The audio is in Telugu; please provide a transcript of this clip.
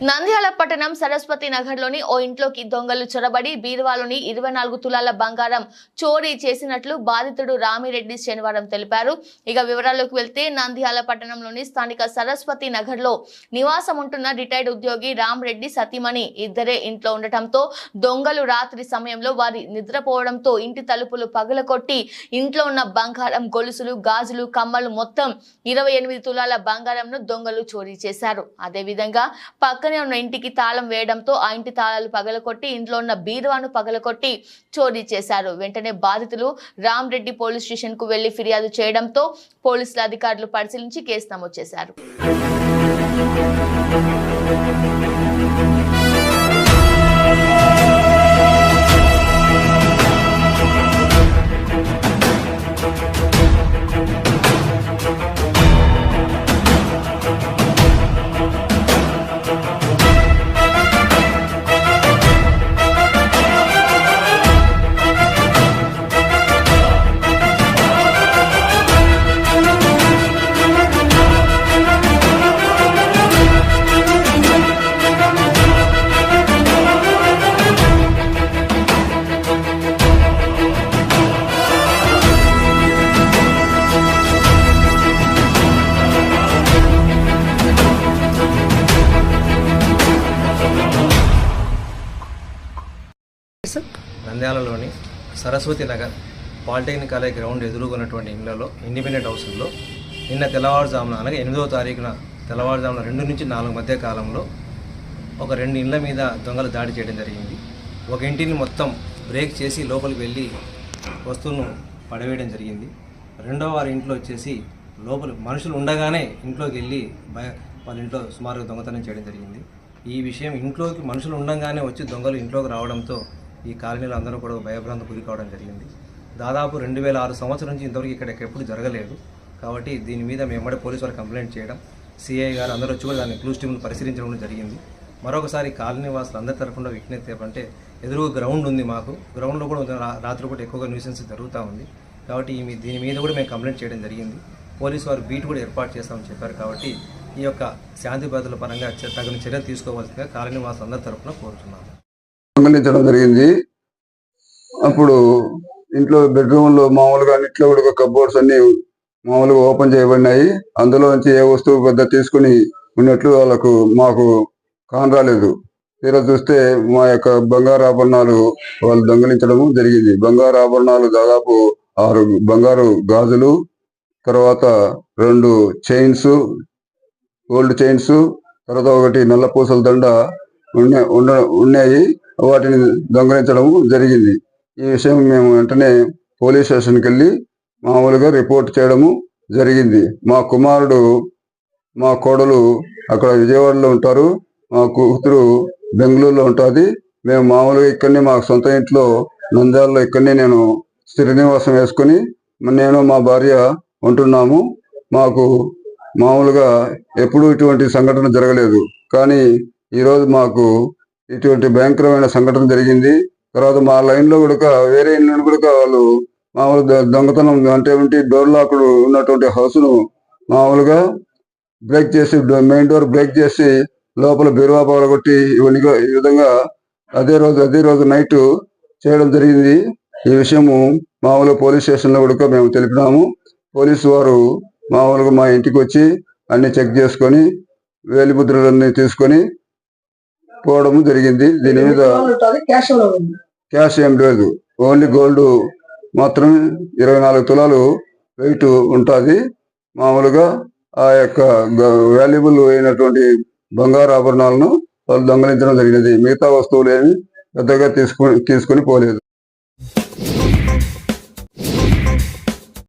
నంద్యాల పట్టణం సరస్వతి నగర్లోని ఓ ఇంట్లోకి దొంగలు చొరబడి బీరువాలోని ఇరవై నాలుగు తులాల బంగారం చోరీ చేసినట్లు బాధితుడు రామిరెడ్డి శనివారం తెలిపారు. ఇక వివరాల్లోకి వెళ్తే నంద్యాల పట్టణంలోని స్థానిక సరస్వతి నగర్లో నివాసం ఉంటున్న రిటైర్డ్ ఉద్యోగి రామిరెడ్డి సతీమణి ఇద్దరే ఇంట్లో ఉండటంతో దొంగలు రాత్రి సమయంలో వారి నిద్రపోవడంతో ఇంటి తలుపులు పగలకొట్టి ఇంట్లో ఉన్న బంగారం గొలుసులు గాజులు కమ్మలు మొత్తం ఇరవై ఎనిమిది తులాల బంగారంను దొంగలు చోరీ చేశారు. అదేవిధంగా పక్కనే ఉన్న ఇంటికి తాళం వేయడంతో ఆ ఇంటి తాళాలు పగలకొట్టి ఇంట్లో ఉన్న బీరువాను పగలకొట్టి చోరీ చేశారు. వెంటనే బాధితులు రామ్ రెడ్డి పోలీస్ స్టేషన్కు వెళ్ళి ఫిర్యాదు చేయడంతో పోలీసుల అధికారులు పరిశీలించి కేసు నమోదు చేశారు. నంద్యాలలోని Saraswathi Nagar polytechnic college ground ఎదురుగున్నటువంటి ఇళ్ళలో ఇండిపెండెంట్ హౌస్లో నిన్న తెల్లవారుజామున అనగా ఎనిమిదవ తారీఖున తెల్లవారుజామున రెండు నుంచి నాలుగు మధ్య కాలంలో ఒక రెండు ఇండ్ల మీద దొంగలు దాడి చేయడం జరిగింది. ఒక ఇంటిని మొత్తం బ్రేక్ చేసి లోపలికి వెళ్ళి వస్తువును పడవేయడం జరిగింది. రెండవ వారి ఇంట్లో వచ్చేసి లోపల మనుషులు ఉండగానే ఇంట్లోకి వెళ్ళి భయ వాళ్ళ ఇంట్లో సుమారుగా దొంగతనం చేయడం జరిగింది. ఈ విషయం ఇంట్లోకి మనుషులు ఉండగానే వచ్చి దొంగలు ఇంట్లోకి రావడంతో ఈ కాలనీలో అందరూ కూడా భయభ్రాంతి గురి కావడం జరిగింది. దాదాపు రెండు వేల ఆరు సంవత్సరం నుంచి ఇంతవరకు ఇక్కడ ఎప్పుడు జరగలేదు. కాబట్టి దీని మీద మేము పోలీసు వారికి కంప్లైంట్ చేయడం సిఐ గారు అందరూ వచ్చి కూడా దాన్ని క్లూస్ టీమ్ను పరిశీలించడం జరిగింది. మరొకసారి కాలనీ వాసులు అందరి తరఫున విజ్ఞప్తి ఏమంటే ఎదురుగా గ్రౌండ్ ఉంది మాకు. గ్రౌండ్లో కూడా రాత్రి కూడా ఎక్కువగా న్యూసెన్స్ జరుగుతూ ఉంది. కాబట్టి ఈ మీ- దీని మీద కూడా మేము కంప్లైంట్ చేయడం జరిగింది. పోలీసు వారు బీట్ కూడా ఏర్పాటు చేస్తామని చెప్పారు కాబట్టి ఈ యొక్క శాంతి భద్రతల పరంగా తగిన చర్యలు తీసుకోవాల్సిందిగా కాలనీ వాసులు అందరి తరఫున కోరుతున్నాను దొంగలించడం జరిగింది. అప్పుడు ఇంట్లో బెడ్రూమ్లో మామూలుగా అన్నిట్లో కూడా కబోర్డ్స్ అన్ని మామూలుగా ఓపెన్ చేయబడినాయి. అందులో నుంచి ఏ వస్తువు పెద్ద తీసుకుని ఉన్నట్లు వాళ్ళకు మాకు కానరాలేదు తీరా చూస్తే మా యొక్క బంగారు ఆభరణాలు వాళ్ళు దొంగలించడం జరిగింది. బంగారు ఆభరణాలు దాదాపు ఆరు బంగారు గాజులు తర్వాత రెండు చైన్స్ గోల్డ్ చైన్స్ తర్వాత ఒకటి నల్ల పూసల దండ ఉన్నాయి. వాటిని దొంగలించడం జరిగింది. ఈ విషయం మేము వెంటనే పోలీస్ స్టేషన్కి వెళ్ళి మామూలుగా రిపోర్ట్ చేయడము జరిగింది. మా కుమారుడు మా కోడలు అక్కడ విజయవాడలో ఉంటారు. మా కూతురు బెంగళూరులో ఉంటుంది. మేము మామూలుగా ఇక్కడనే మా సొంత ఇంట్లో నంద్యాలలో ఇక్కడనే నేను స్థిర నివాసం వేసుకొని నేను మా భార్య ఉంటున్నాము. మాకు మామూలుగా ఎప్పుడూ ఇటువంటి సంఘటన జరగలేదు. కానీ ఈరోజు మాకు ఇటువంటి భయంకరమైన సంఘటన జరిగింది. తర్వాత మా లైన్లో కూడా వేరే ఇల్లు కూడా వాళ్ళు మామూలు దొంగతనం అంటే డోర్ లాక్లు ఉన్నటువంటి హౌస్ను మామూలుగా బ్రేక్ చేసి మెయిన్ డోర్ బ్రేక్ చేసి లోపల బీరువా పగలగొట్టి ఇవన్నీ ఈ విధంగా అదే రోజు అదే రోజు నైట్ చేయడం జరిగింది. ఈ విషయము మామూలుగా పోలీస్ స్టేషన్లో కూడా మేము తెలిపినాము. పోలీసు వారు మామూలుగా మా ఇంటికి వచ్చి అన్ని చెక్ చేసుకొని వేలిముద్రలన్నీ తీసుకొని పోవడం జరిగింది. దీని మీద క్యాష్ ఏం లేదు. ఓన్లీ గోల్డ్ మాత్రమే ఇరవై నాలుగు తులాలు వెయిట్ ఉంటుంది. మామూలుగా ఆ యొక్క వాల్యుబుల్ అయినటువంటి బంగారు ఆభరణాలను వాళ్ళు దొంగలించడం జరిగినది. మిగతా వస్తువులు ఏమి పెద్దగా తీసుకొని తీసుకొని పోలేదు.